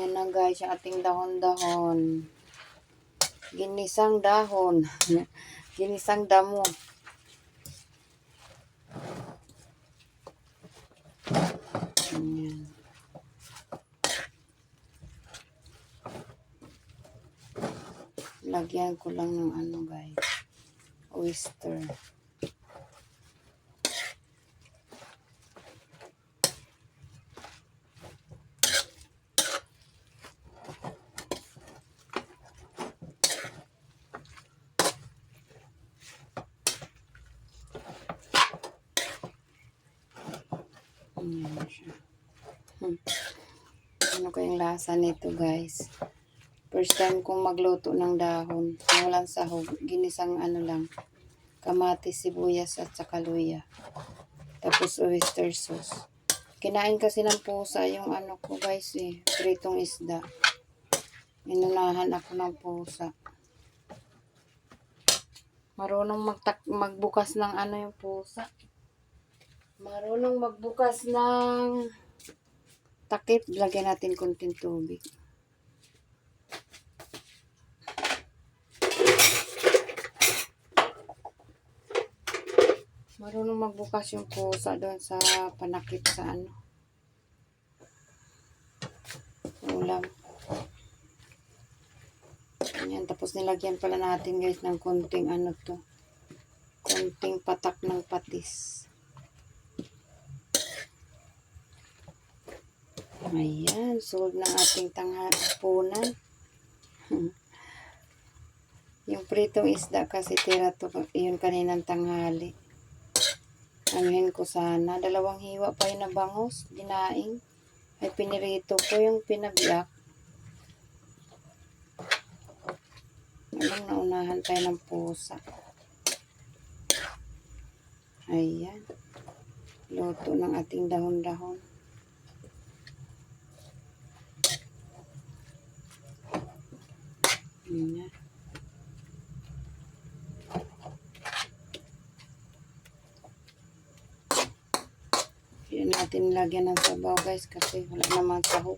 Ayan na guys, yung ating dahon-dahon. Ginisang dahon. Ginisang damo. Ayan. Lagyan ko lang ng ano guys. Oyster. Ayan siya. Hmm. Ano lasa nito guys? First time kong magluto ng dahon. na Walang sahog. Ginisang ano lang. Kamatis, sibuyas at saka luya. Tapos oyster sauce. Kinain kasi ng pusa yung ano ko guys eh. Pritong isda. Inunahan ako ng pusa. Marunong magtak magbukas ng ano yung pusa. Marunong magbukas ng takip. Lagyan natin konting tubig. Marunong magbukas yung pusa doon sa panakip sa ano. Ulam. Ayan, tapos nilagyan pala natin guys ng konting ano to. Konting patak ng patis. Ayan, sold ng ating tanghapunan. yung pritong isda kasi tira to, yun kaninang tanghali. Anuhin ko sana. Dalawang hiwa pa yung nabangos, dinaing. Ay pinirito ko yung pinabiyak. Alam naunahan tayo ng pusa. Ayan. Luto ng ating dahon-dahon. Ayan. Hindi natin lagyan ng sabaw guys kasi wala namang sahog.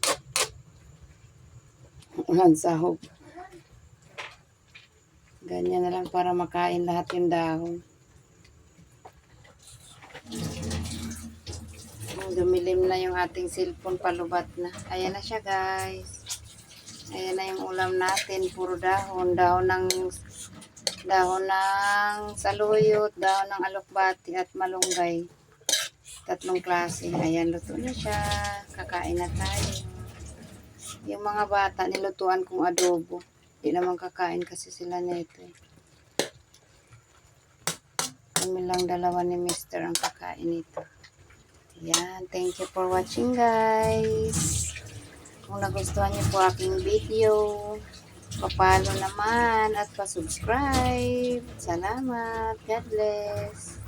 Walang sahog. Ganyan na lang para makain lahat yung dahon. Dumilim na yung ating cellphone palubat na. Ayan na siya guys. Ayan na yung ulam natin. Puro dahon. Dahon ng dahon ng saluyot, dahon ng alokbati at malunggay. Tatlong klase. Ayan, luto na siya. Kakain na tayo. Yung mga bata, nilutuan kong adobo. Di naman kakain kasi sila nito. eh. Kami lang dalawa ni Mister ang kakain nito. Ayan, thank you for watching guys. Kung nagustuhan niyo po aking video, papalo naman at pa-subscribe. Salamat. God bless.